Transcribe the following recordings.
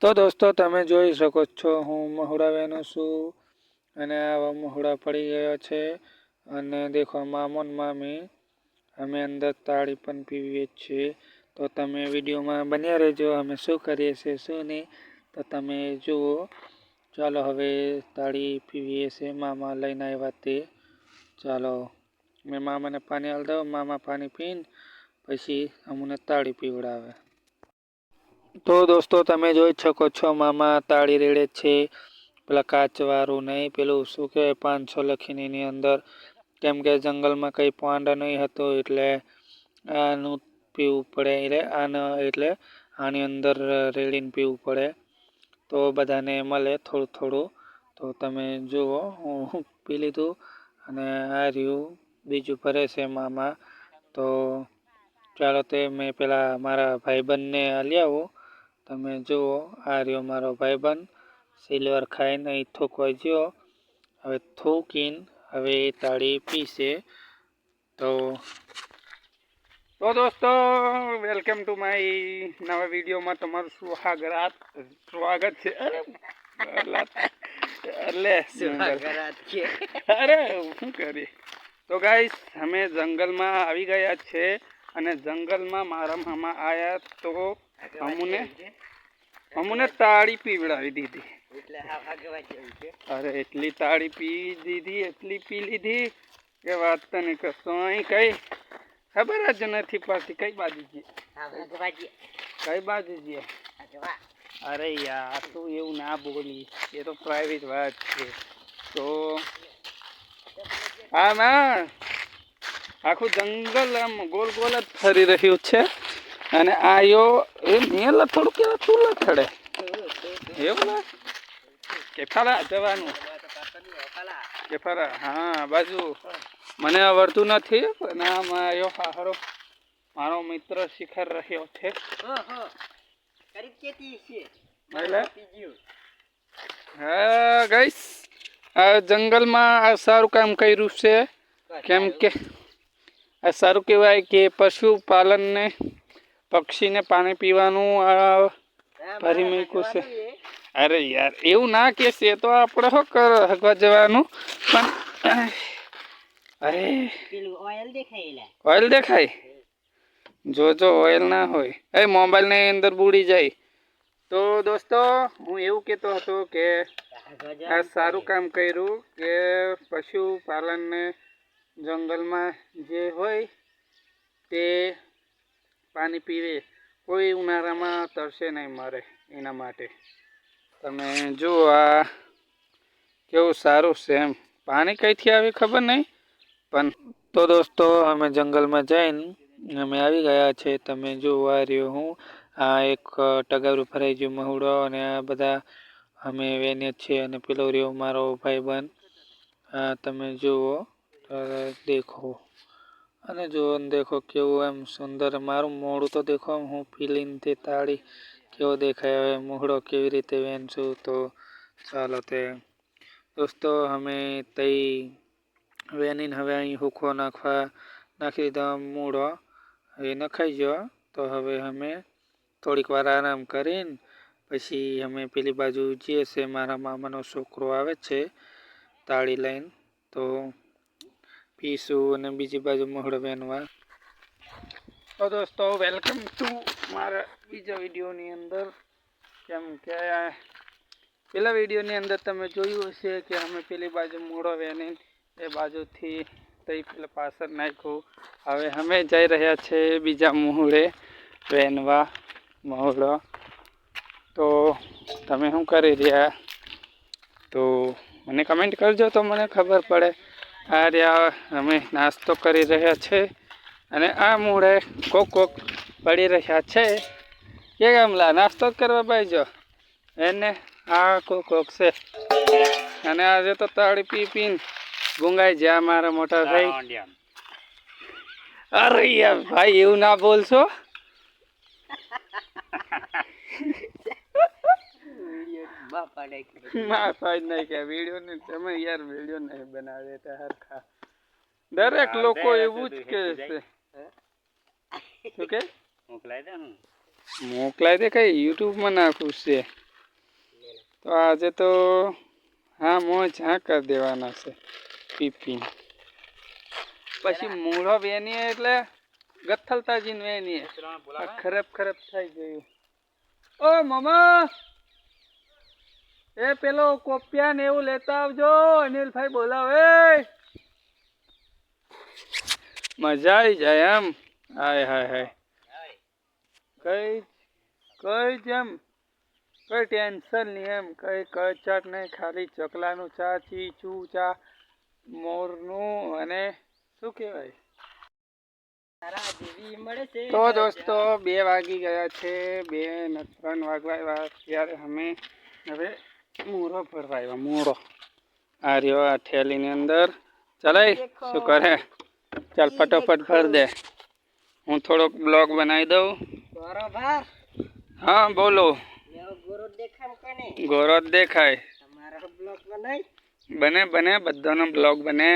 તો દોસ્તો, તમે જોઈ શકો છો, હું મહુડા વેનો છું અને આવા મહુડા પડી ગયો છે અને દેખો, મામોન મામી અમે અંદર તાળી પણ પીવીએ છીએ. તો તમે વિડીયોમાં બન્યા રહેજો, અમે શું કરીએ છીએ, શું નહીં, તો તમે જુઓ. ચાલો હવે તાળી પીવીએ છીએ, મામા લઈને આવ્યા તે. ચાલો, મેં મામાને પાણી હાલ દઉં, મામા પાણી પીને, પછી અમને તાળી પીવડાવે. તો દોસ્તો તમે જોઈ શકો છો, મામા તાળી રેડે છે. પેલા કાચવાળું નહીં, પેલું શું કહેવાય, પાંચસો લખીને એની અંદર. કેમ કે જંગલમાં કંઈ પાંડ નહીં હતો એટલે આનું પીવું પડે, એટલે આને, એટલે આની અંદર રેડીને પીવું પડે. તો બધાને મળે થોડું થોડું. તો તમે જુઓ, હું પી લીધું અને આ રહ્યું બીજું ભરે છે મામા. તો ચાલો તે મેં પેલા મારા ભાઈબંધને લઈ આવું તમે જુઓ આ રહ્યો મારો ભાઈબંધ. સિલ્વર ખાઈને અહીં થૂકવા ગયો હવે થૂકીને હવે એ તાળી પીશે તો તો દોસ્તો વેલકમ ટુ માય નવા વિડીયોમાં તમારું સ્વાગત સ્વાગત છે. અરે એટલે અરે શું કરી? તો ગાઈસ અમે જંગલમાં આવી ગયા છે અને જંગલમાં મારા મામા આવ્યા તો અમુને અમુને તાળી પીવડાવી દીધી. અરે એટલી તાળી પી દીધી એટલી પી લીધી કે વાત તને કશો કઈ ખબર જ નથી પડતી. કઈ બાજુ જઈએ કઈ બાજુ જઈએ અરે યાર તું એવું ના બોલી એ તો પ્રાઇવેટ વાત છે. તો હા ના આખું જંગલ આમ ગોલ ગોલ જ ફરી રહ્યું છે. અને આ યો, એ મેં થોડું કે તું લથડે એવું ને? કે ફરા જવાનું. કે ફરા હા, બાજુ. મને આવડતું નથી, પણ આ હા હારો મારો મિત્ર શિખર રહ્યો છે. હા ગઈશ આ જંગલમાં આ સારું કામ કર્યું છે. કેમ કે, આ સારું કહેવાય કે પશુપાલનને પક્ષીને પાણી પીવાનું આ ભરી મૂક્યું છે અરે યાર એવું ના કે છે તો આપણે શું કર હગવા જવાનું? પણ અરે ઓઇલ દેખાય જો જો ઓઇલ ના હોય. એ મોબાઈલની અંદર બુડી જાય. તો દોસ્તો હું એવું કહેતો હતો કે આ સારું કામ કર્યું કે પશુપાલનને જંગલમાં જે હોય તે પાણી પીવે, કોઈ ઉનાળામાં તરસે નહીં મરે એના માટે. તમે જુઓ આ કેવું સારું છે એમ. પાણી કઈથી આવી ખબર નહીં, પણ તો દોસ્તો અમે જંગલમાં જઈને અમે આવી ગયા છે. તમે આ રહ્યો હું. આ એક ટગારું ભરાઈ ગયું મહુડો અને આ બધા અમે વેને છીએ અને પેલો રહ્યો મારો ભાઈબંધ. આ તમે જુઓ દેખો. અને જુઓ દેખો કેવું એમ સુંદર, મારું મોડું તો દેખો હું ફિલિંગથી તાળી કેવો દેખાય, હવે મોહડો કેવી રીતે વેનશું તો ચાલો તે. દોસ્તો, અમે તઈ વેનીને હવે અહીં હુખો નાખવા નાખી દીધો મૂળો એ નખાઈ ગયો, તો હવે અમે થોડીક વાર આરામ કરીને પછી અમે પેલી બાજુ જઈએ છે મારા મામાનો છોકરો આવે છે તાળી લઈને, તો પીશું અને બીજી બાજુ મોહડો વેનવા તો દોસ્તો વેલકમ ટુ મારા બીજા વિડીયોની અંદર. કેમ કે પેલા વિડીયોની અંદર તમે જોયું હશે કે અમે પેલી બાજુ મોડો વેની એ બાજુથી તઈ પેલા પાછળ નાખ્યું. હવે અમે જઈ રહ્યા છે બીજા મોહડે વેનવા મોહડો. તો તમે શું કરી રહ્યા? તો મને કમેન્ટ કરજો તો મને ખબર પડે. આ રહ્યા અમે નાસ્તો કરી રહ્યા છે. અને આ મૂળે કોક કોક પડી રહ્યા છે. કે ગમલા નાસ્તો જ કરવા બાઈજો એને આ કોક કોક છે. અને આજે તો તાળી પી પીને ગુંગાઈ જ્યાં મારા મોટા ભાઈ. અરે યાર ભાઈ એવું ના બોલશો? ના ભાઈ નહીં કે વીડિયો ને તમે યાર વીડિયો નહીં બનાવે તે હરખા. દરેક લોકો એવું જ કહે છે. શું કે? મોકલાઈ દે દે કઈ? યુટ્યુબમાં નાખું છે. તો આજે તો હા મોજ હા કરી દેવાના છે પીપી પછી મૂળો વેનીએ એટલે ગથલતાજી નું એની ખરાબ ખરાબ થઈ ગયું. ઓ મમા! એ પેલો કોપિયા ને એવું લેતા આવજો અનિલભાઈ બોલાવે. મજા આવી જાય એમ. હાય હાય હાય. કઈ કઈ જેમ કઈ ટેન્શન નહીં એમ કઈ કચટ નહીં ખાલી ચકલાનું ચા ચીચું ચા મોરનું અને શું કહેવાય? તો દોસ્તો બે વાગી ગયા છે બે ને ત્રણ વાગવા ત્યારે અમે હવે મૂરો ભરવા આવ્યા મૂરો આ રહ્યો આ થેલીની અંદર. ચલાય શું કરે? ચાલ ફટોફટ ભર દે. હું થોડોક બ્લોગ બનાવી દઉં. બરોબર. હા બોલો. ગુરુ જ દેખાય બને બને બધાનો બ્લોગ બને.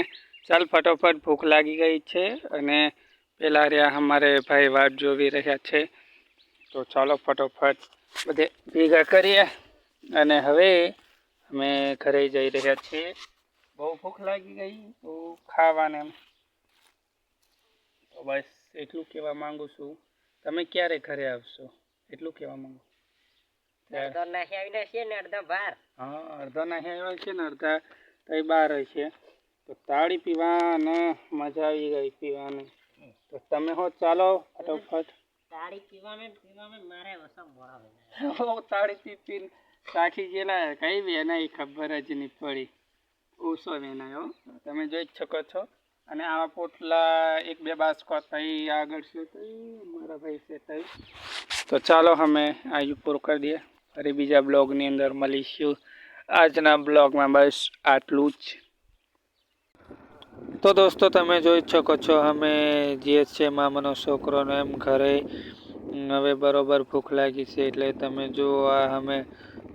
ચાલ ફટોફટ ભૂખ લાગી ગઈ છે અને પેલા રહ્યા અમારે ભાઈ વાટ જોવી રહ્યા છે. તો ચાલો ફટોફટ બધે ભેગા કરીએ. અને હવે અમે ઘરે જઈ રહ્યા છીએ. બહુ ભૂખ લાગી ગઈ તો ખાવાને તો બસ એટલું કહેવા માંગુ છું. તમે ક્યારે ઘરે આવશો? એટલું કહેવા માંગુ. અડધો નાખી આવીને છે ને અડધા ભાર હા અડધા નાહી આવ્યા છે ને અડધા તઈ બહાર છે. તો તાળી પીવાને મજા આવી ગઈ પીવાની. તો તમે હો ચાલો ફટોફટ. તાળી પીવામાં પીવામાં મારે ઓછો મોડો તાળી પી પીને સાખી ગયેલા કઈ વેનાઈ ખબર જ નહીં પડી. ઓછો વેનાયો તમે જોઈ જ શકો છો. અને આવા પોટલા એક બે બાસ્કો થઈ, આગળ છે તઈ મારા ભાઈ છે તઈ તો ચાલો અમે આ પૂરું કરી દઈએ. ફરી બીજા બ્લોગની અંદર મળીશું. આજના બ્લોગમાં બસ આટલું જ. તો દોસ્તો, તમે જોઈ શકો છો, અમે જે છે મામાનો છોકરોને એમ ઘરે. હવે બરોબર ભૂખ લાગી છે, એટલે તમે જો આ અમે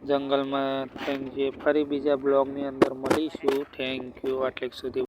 જંગલમાં થઈને જે ફરી બીજા બ્લોગની અંદર મળીશું. થેન્ક યુ આટલેક સુધી